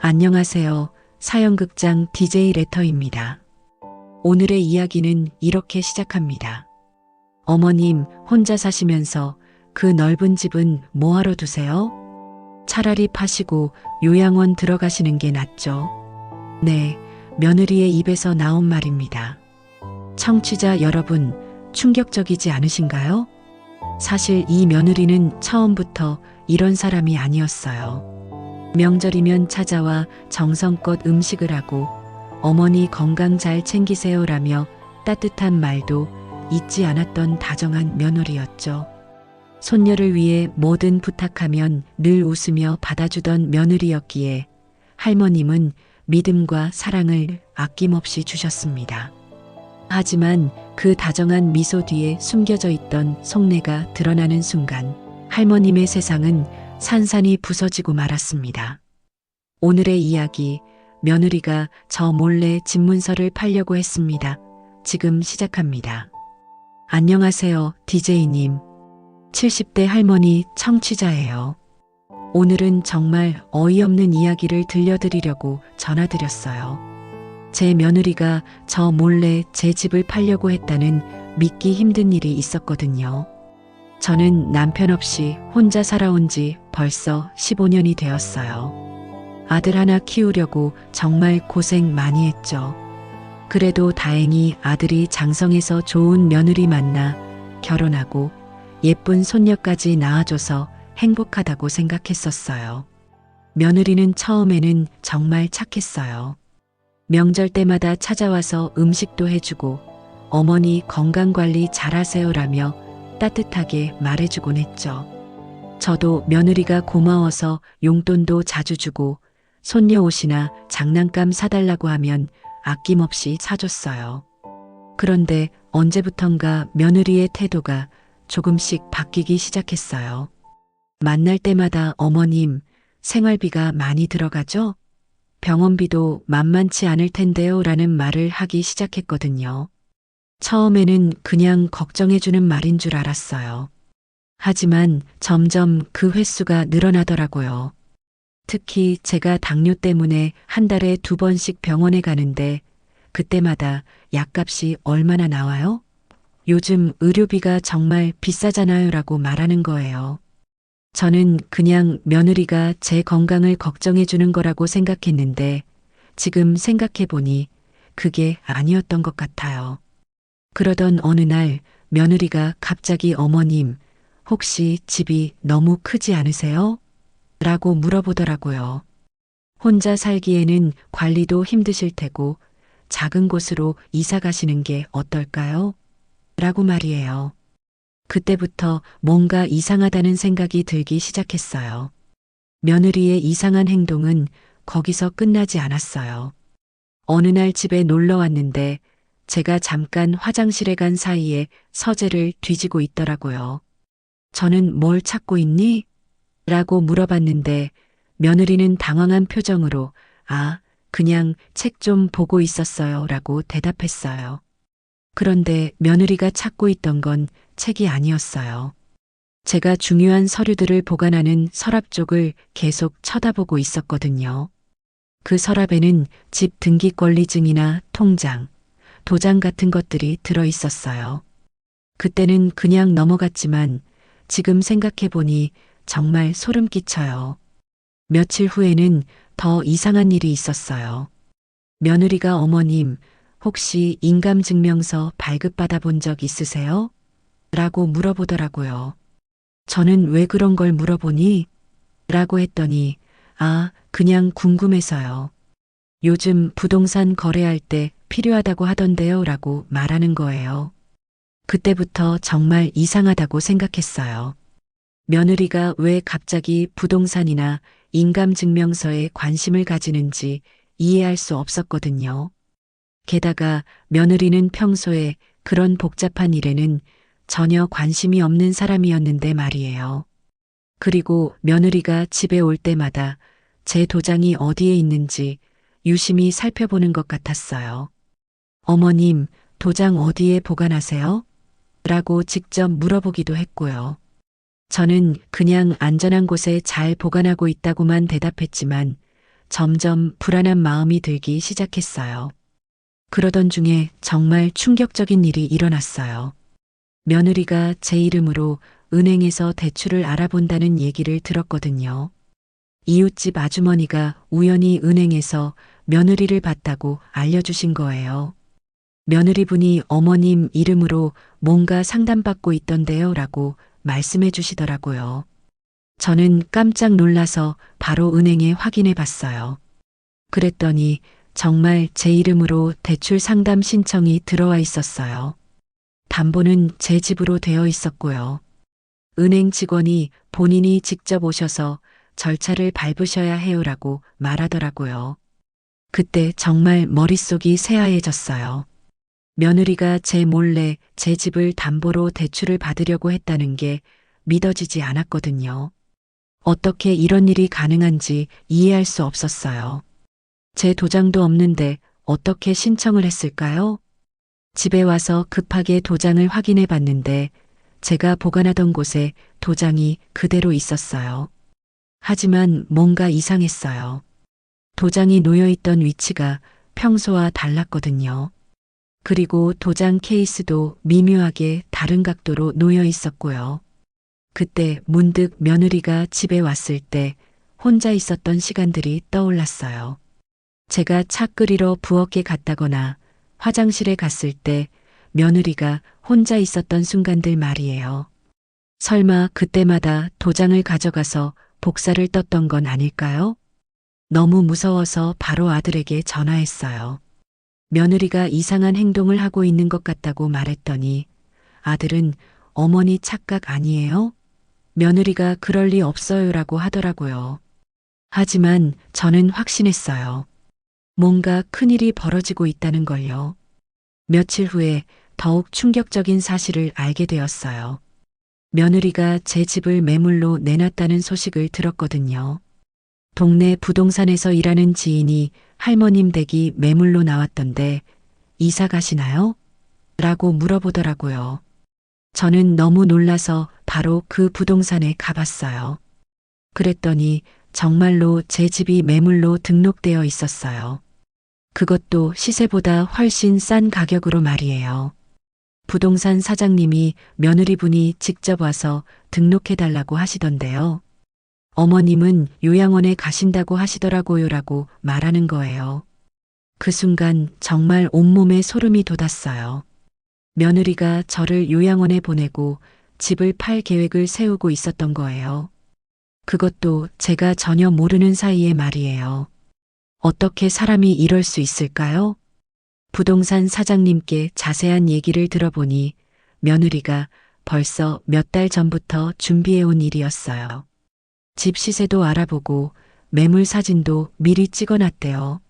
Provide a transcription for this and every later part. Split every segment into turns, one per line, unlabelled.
안녕하세요. 사연극장 DJ 레터입니다. 오늘의 이야기는 이렇게 시작합니다. 어머님 혼자 사시면서 그 넓은 집은 뭐하러 두세요? 차라리 파시고 요양원 들어가시는 게 낫죠. 네, 며느리의 입에서 나온 말입니다. 청취자 여러분, 충격적이지 않으신가요? 사실 이 며느리는 처음부터 이런 사람이 아니었어요. 명절이면 찾아와 정성껏 음식을 하고 어머니 건강 잘 챙기세요라며 따뜻한 말도 잊지 않았던 다정한 며느리였죠. 손녀를 위해 뭐든 부탁하면 늘 웃으며 받아주던 며느리였기에 할머님은 믿음과 사랑을 아낌없이 주셨습니다. 하지만 그 다정한 미소 뒤에 숨겨져 있던 속내가 드러나는 순간 할머님의 세상은 산산이 부서지고 말았습니다. 오늘의 이야기, 며느리가 저 몰래 집 문서를 팔려고 했습니다. 지금 시작합니다. 안녕하세요, DJ님. 70대 할머니 청취자예요. 오늘은 정말 어이없는 이야기를 들려드리려고 전화드렸어요. 제 며느리가 저 몰래 제 집을 팔려고 했다는 믿기 힘든 일이 있었거든요. 저는 남편 없이 혼자 살아온 지 벌써 15년이 되었어요. 아들 하나 키우려고 정말 고생 많이 했죠. 그래도 다행히 아들이 장성에서 좋은 며느리 만나 결혼하고 예쁜 손녀까지 낳아줘서 행복하다고 생각했었어요. 며느리는 처음에는 정말 착했어요. 명절 때마다 찾아와서 음식도 해주고 어머니 건강관리 잘하세요라며 따뜻하게 말해주곤 했죠. 저도 며느리가 고마워서 용돈도 자주 주고 손녀 옷이나 장난감 사달라고 하면 아낌없이 사줬어요. 그런데 언제부턴가 며느리의 태도가 조금씩 바뀌기 시작했어요. 만날 때마다 어머님, 생활비가 많이 들어가죠? 병원비도 만만치 않을 텐데요 라는 말을 하기 시작했거든요. 처음에는 그냥 걱정해주는 말인 줄 알았어요. 하지만 점점 그 횟수가 늘어나더라고요. 특히 제가 당뇨 때문에 한 달에 두 번씩 병원에 가는데 그때마다 약값이 얼마나 나와요? 요즘 의료비가 정말 비싸잖아요 라고 말하는 거예요. 저는 그냥 며느리가 제 건강을 걱정해주는 거라고 생각했는데 지금 생각해보니 그게 아니었던 것 같아요. 그러던 어느 날 며느리가 갑자기 어머님, 혹시 집이 너무 크지 않으세요? 라고 물어보더라고요. 혼자 살기에는 관리도 힘드실 테고 작은 곳으로 이사 가시는 게 어떨까요? 라고 말이에요. 그때부터 뭔가 이상하다는 생각이 들기 시작했어요. 며느리의 이상한 행동은 거기서 끝나지 않았어요. 어느 날 집에 놀러 왔는데 제가 잠깐 화장실에 간 사이에 서재를 뒤지고 있더라고요. 저는 뭘 찾고 있니? 라고 물어봤는데 며느리는 당황한 표정으로 아, 그냥 책 좀 보고 있었어요 라고 대답했어요. 그런데 며느리가 찾고 있던 건 책이 아니었어요. 제가 중요한 서류들을 보관하는 서랍 쪽을 계속 쳐다보고 있었거든요. 그 서랍에는 집 등기권리증이나 통장, 도장 같은 것들이 들어 있었어요. 그때는 그냥 넘어갔지만 지금 생각해보니 정말 소름 끼쳐요. 며칠 후에는 더 이상한 일이 있었어요. 며느리가 어머님, 혹시 인감증명서 발급받아 본 적 있으세요? 라고 물어보더라고요. 저는 왜 그런 걸 물어보니? 라고 했더니, 아, 그냥 궁금해서요. 요즘 부동산 거래할 때 필요하다고 하던데요 라고 말하는 거예요. 그때부터 정말 이상하다고 생각했어요. 며느리가 왜 갑자기 부동산이나 인감증명서에 관심을 가지는지 이해할 수 없었거든요. 게다가 며느리는 평소에 그런 복잡한 일에는 전혀 관심이 없는 사람이었는데 말이에요. 그리고 며느리가 집에 올 때마다 제 도장이 어디에 있는지 유심히 살펴보는 것 같았어요. 어머님, 도장 어디에 보관하세요? 라고 직접 물어보기도 했고요. 저는 그냥 안전한 곳에 잘 보관하고 있다고만 대답했지만 점점 불안한 마음이 들기 시작했어요. 그러던 중에 정말 충격적인 일이 일어났어요. 며느리가 제 이름으로 은행에서 대출을 알아본다는 얘기를 들었거든요. 이웃집 아주머니가 우연히 은행에서 며느리를 봤다고 알려주신 거예요. 며느리분이 어머님 이름으로 뭔가 상담받고 있던데요 라고 말씀해 주시더라고요. 저는 깜짝 놀라서 바로 은행에 확인해 봤어요. 그랬더니 정말 제 이름으로 대출 상담 신청이 들어와 있었어요. 담보는 제 집으로 되어 있었고요. 은행 직원이 본인이 직접 오셔서 절차를 밟으셔야 해요라고 말하더라고요. 그때 정말 머릿속이 새하얘졌어요. 며느리가 제 몰래 제 집을 담보로 대출을 받으려고 했다는 게 믿어지지 않았거든요. 어떻게 이런 일이 가능한지 이해할 수 없었어요. 제 도장도 없는데 어떻게 신청을 했을까요? 집에 와서 급하게 도장을 확인해 봤는데 제가 보관하던 곳에 도장이 그대로 있었어요. 하지만 뭔가 이상했어요. 도장이 놓여 있던 위치가 평소와 달랐거든요. 그리고 도장 케이스도 미묘하게 다른 각도로 놓여 있었고요. 그때 문득 며느리가 집에 왔을 때 혼자 있었던 시간들이 떠올랐어요. 제가 차 끓이러 부엌에 갔다거나 화장실에 갔을 때 며느리가 혼자 있었던 순간들 말이에요. 설마 그때마다 도장을 가져가서 복사를 떴던 건 아닐까요? 너무 무서워서 바로 아들에게 전화했어요. 며느리가 이상한 행동을 하고 있는 것 같다고 말했더니 아들은 어머니 착각 아니에요? 며느리가 그럴 리 없어요라고 하더라고요. 하지만 저는 확신했어요. 뭔가 큰일이 벌어지고 있다는 걸요. 며칠 후에 더욱 충격적인 사실을 알게 되었어요. 며느리가 제 집을 매물로 내놨다는 소식을 들었거든요. 동네 부동산에서 일하는 지인이 할머님 댁이 매물로 나왔던데 이사 가시나요? 라고 물어보더라고요. 저는 너무 놀라서 바로 그 부동산에 가봤어요. 그랬더니 정말로 제 집이 매물로 등록되어 있었어요. 그것도 시세보다 훨씬 싼 가격으로 말이에요. 부동산 사장님이 며느리분이 직접 와서 등록해달라고 하시던데요. 어머님은 요양원에 가신다고 하시더라고요라고 말하는 거예요. 그 순간 정말 온몸에 소름이 돋았어요. 며느리가 저를 요양원에 보내고 집을 팔 계획을 세우고 있었던 거예요. 그것도 제가 전혀 모르는 사이에 말이에요. 어떻게 사람이 이럴 수 있을까요? 부동산 사장님께 자세한 얘기를 들어보니 며느리가 벌써 몇 달 전부터 준비해온 일이었어요. 집 시세도 알아보고 매물 사진도 미리 찍어놨대요.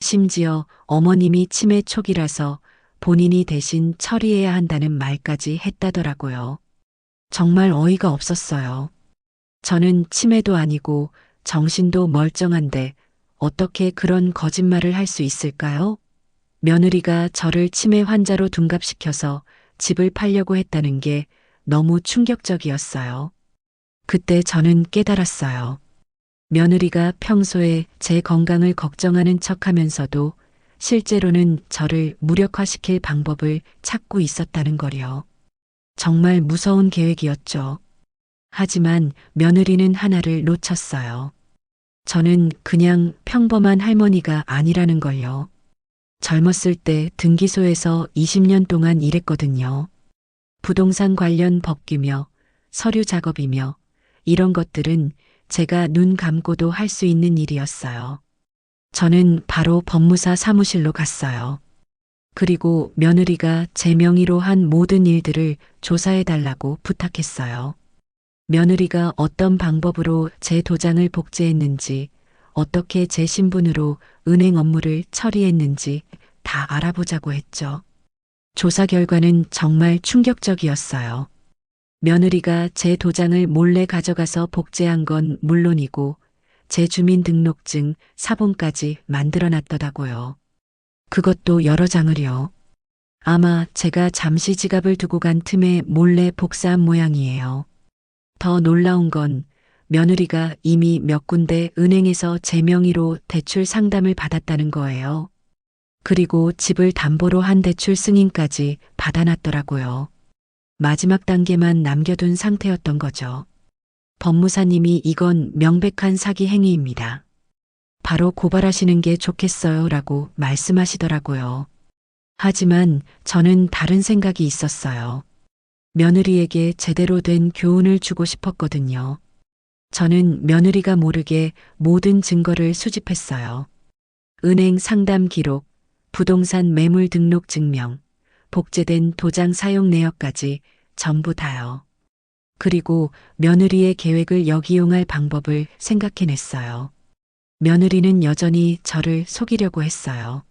심지어 어머님이 치매 초기라서 본인이 대신 처리해야 한다는 말까지 했다더라고요. 정말 어이가 없었어요. 저는 치매도 아니고 정신도 멀쩡한데 어떻게 그런 거짓말을 할 수 있을까요? 며느리가 저를 치매 환자로 둔갑시켜서 집을 팔려고 했다는 게 너무 충격적이었어요. 그때 저는 깨달았어요. 며느리가 평소에 제 건강을 걱정하는 척 하면서도 실제로는 저를 무력화시킬 방법을 찾고 있었다는 거요. 정말 무서운 계획이었죠. 하지만 며느리는 하나를 놓쳤어요. 저는 그냥 평범한 할머니가 아니라는 걸요. 젊었을 때 등기소에서 20년 동안 일했거든요. 부동산 관련 법규며 서류 작업이며 이런 것들은 제가 눈 감고도 할 수 있는 일이었어요. 저는 바로 법무사 사무실로 갔어요. 그리고 며느리가 제 명의로 한 모든 일들을 조사해 달라고 부탁했어요. 며느리가 어떤 방법으로 제 도장을 복제했는지, 어떻게 제 신분으로 은행 업무를 처리했는지 다 알아보자고 했죠. 조사 결과는 정말 충격적이었어요. 며느리가 제 도장을 몰래 가져가서 복제한 건 물론이고 제 주민등록증 사본까지 만들어놨더다고요. 그것도 여러 장을요. 아마 제가 잠시 지갑을 두고 간 틈에 몰래 복사한 모양이에요. 더 놀라운 건 며느리가 이미 몇 군데 은행에서 제 명의로 대출 상담을 받았다는 거예요. 그리고 집을 담보로 한 대출 승인까지 받아놨더라고요. 마지막 단계만 남겨둔 상태였던 거죠. 법무사님이 이건 명백한 사기 행위입니다. 바로 고발하시는 게 좋겠어요 라고 말씀하시더라고요. 하지만 저는 다른 생각이 있었어요. 며느리에게 제대로 된 교훈을 주고 싶었거든요. 저는 며느리가 모르게 모든 증거를 수집했어요. 은행 상담 기록, 부동산 매물 등록 증명, 복제된 도장 사용 내역까지 전부 다요. 그리고 며느리의 계획을 역이용할 방법을 생각해냈어요. 며느리는 여전히 저를 속이려고 했어요.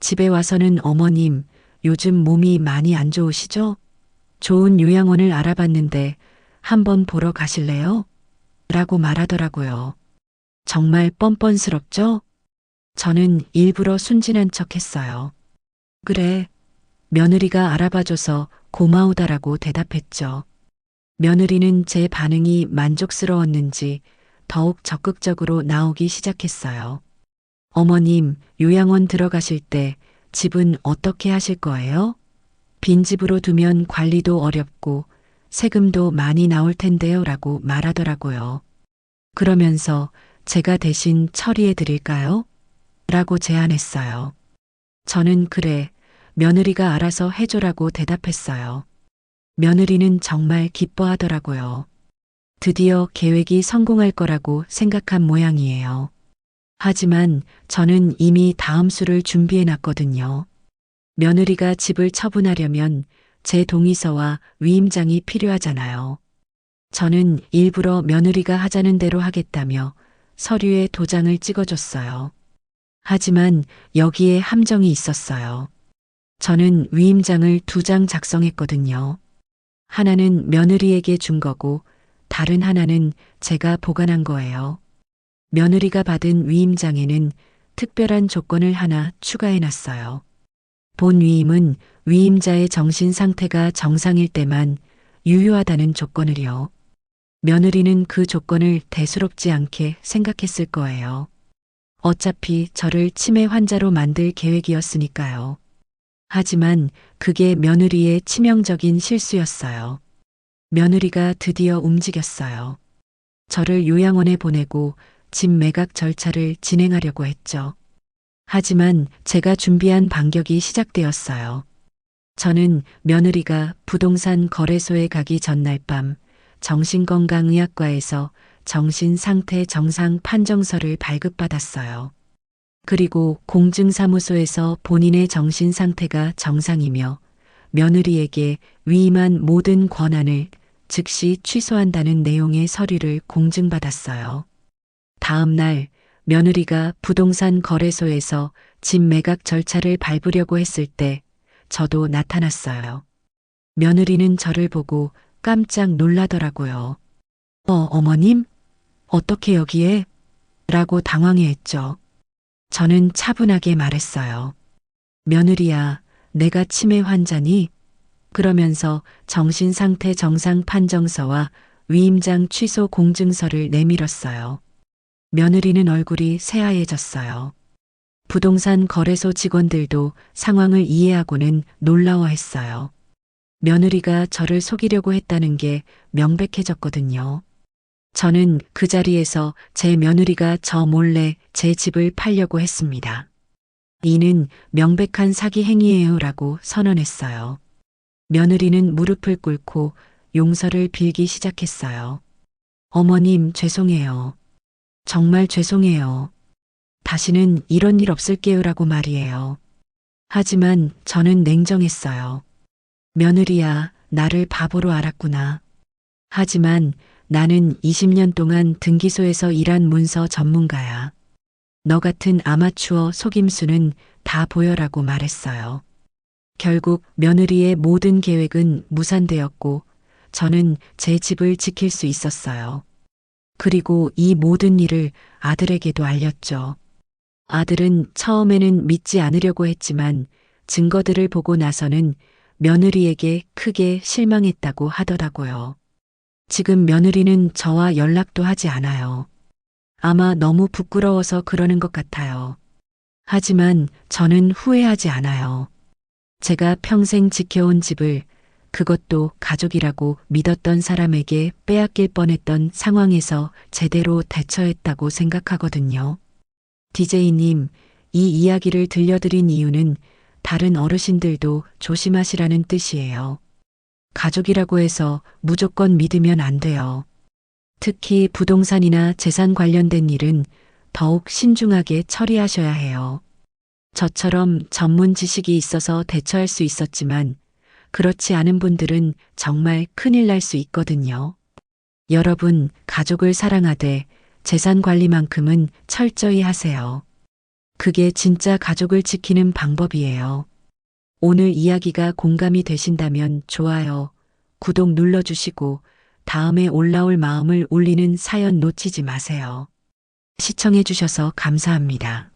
집에 와서는 어머님, 요즘 몸이 많이 안 좋으시죠? 좋은 요양원을 알아봤는데 한번 보러 가실래요? 라고 말하더라고요. 정말 뻔뻔스럽죠? 저는 일부러 순진한 척 했어요. 그래, 며느리가 알아봐줘서 고마우다라고 대답했죠. 며느리는 제 반응이 만족스러웠는지 더욱 적극적으로 나오기 시작했어요. 어머님, 요양원 들어가실 때 집은 어떻게 하실 거예요? 빈집으로 두면 관리도 어렵고 세금도 많이 나올 텐데요 라고 말하더라고요. 그러면서 제가 대신 처리해 드릴까요? 라고 제안했어요. 저는 그래, 며느리가 알아서 해줘라고 대답했어요. 며느리는 정말 기뻐하더라고요. 드디어 계획이 성공할 거라고 생각한 모양이에요. 하지만 저는 이미 다음 수를 준비해 놨거든요. 며느리가 집을 처분하려면 제 동의서와 위임장이 필요하잖아요. 저는 일부러 며느리가 하자는 대로 하겠다며 서류에 도장을 찍어줬어요. 하지만 여기에 함정이 있었어요. 저는 위임장을 두 장 작성했거든요. 하나는 며느리에게 준 거고 다른 하나는 제가 보관한 거예요. 며느리가 받은 위임장에는 특별한 조건을 하나 추가해 놨어요. 본 위임은 위임자의 정신 상태가 정상일 때만 유효하다는 조건을요. 며느리는 그 조건을 대수롭지 않게 생각했을 거예요. 어차피 저를 치매 환자로 만들 계획이었으니까요. 하지만 그게 며느리의 치명적인 실수였어요. 며느리가 드디어 움직였어요. 저를 요양원에 보내고 집 매각 절차를 진행하려고 했죠. 하지만 제가 준비한 반격이 시작되었어요. 저는 며느리가 부동산 거래소에 가기 전날 밤 정신건강의학과에서 정신상태 정상 판정서를 발급받았어요. 그리고 공증사무소에서 본인의 정신 상태가 정상이며 며느리에게 위임한 모든 권한을 즉시 취소한다는 내용의 서류를 공증받았어요. 다음 날 며느리가 부동산 거래소에서 집 매각 절차를 밟으려고 했을 때 저도 나타났어요. 며느리는 저를 보고 깜짝 놀라더라고요. 어, 어머님? 어떻게 여기에? 라고 당황해 했죠. 저는 차분하게 말했어요. 며느리야, 내가 치매 환자니? 그러면서 정신 상태 정상 판정서와 위임장 취소 공증서를 내밀었어요. 며느리는 얼굴이 새하얘졌어요. 부동산 거래소 직원들도 상황을 이해하고는 놀라워했어요. 며느리가 저를 속이려고 했다는 게 명백해졌거든요. 저는 그 자리에서 제 며느리가 저 몰래 제 집을 팔려고 했습니다. 이는 명백한 사기 행위예요라고 선언했어요. 며느리는 무릎을 꿇고 용서를 빌기 시작했어요. 어머님, 죄송해요. 정말 죄송해요. 다시는 이런 일 없을게요라고 말이에요. 하지만 저는 냉정했어요. 며느리야, 나를 바보로 알았구나. 하지만 나는 20년 동안 등기소에서 일한 문서 전문가야. 너 같은 아마추어 속임수는 다 보여라고 말했어요. 결국 며느리의 모든 계획은 무산되었고 저는 제 집을 지킬 수 있었어요. 그리고 이 모든 일을 아들에게도 알렸죠. 아들은 처음에는 믿지 않으려고 했지만 증거들을 보고 나서는 며느리에게 크게 실망했다고 하더라고요. 지금 며느리는 저와 연락도 하지 않아요. 아마 너무 부끄러워서 그러는 것 같아요. 하지만 저는 후회하지 않아요. 제가 평생 지켜온 집을 그것도 가족이라고 믿었던 사람에게 빼앗길 뻔했던 상황에서 제대로 대처했다고 생각하거든요. DJ님, 이 이야기를 들려드린 이유는 다른 어르신들도 조심하시라는 뜻이에요. 가족이라고 해서 무조건 믿으면 안 돼요. 특히 부동산이나 재산 관련된 일은 더욱 신중하게 처리하셔야 해요. 저처럼 전문 지식이 있어서 대처할 수 있었지만 그렇지 않은 분들은 정말 큰일 날 수 있거든요. 여러분, 가족을 사랑하되 재산 관리만큼은 철저히 하세요. 그게 진짜 가족을 지키는 방법이에요. 오늘 이야기가 공감이 되신다면 좋아요, 구독 눌러주시고 다음에 올라올 마음을 울리는 사연 놓치지 마세요. 시청해주셔서 감사합니다.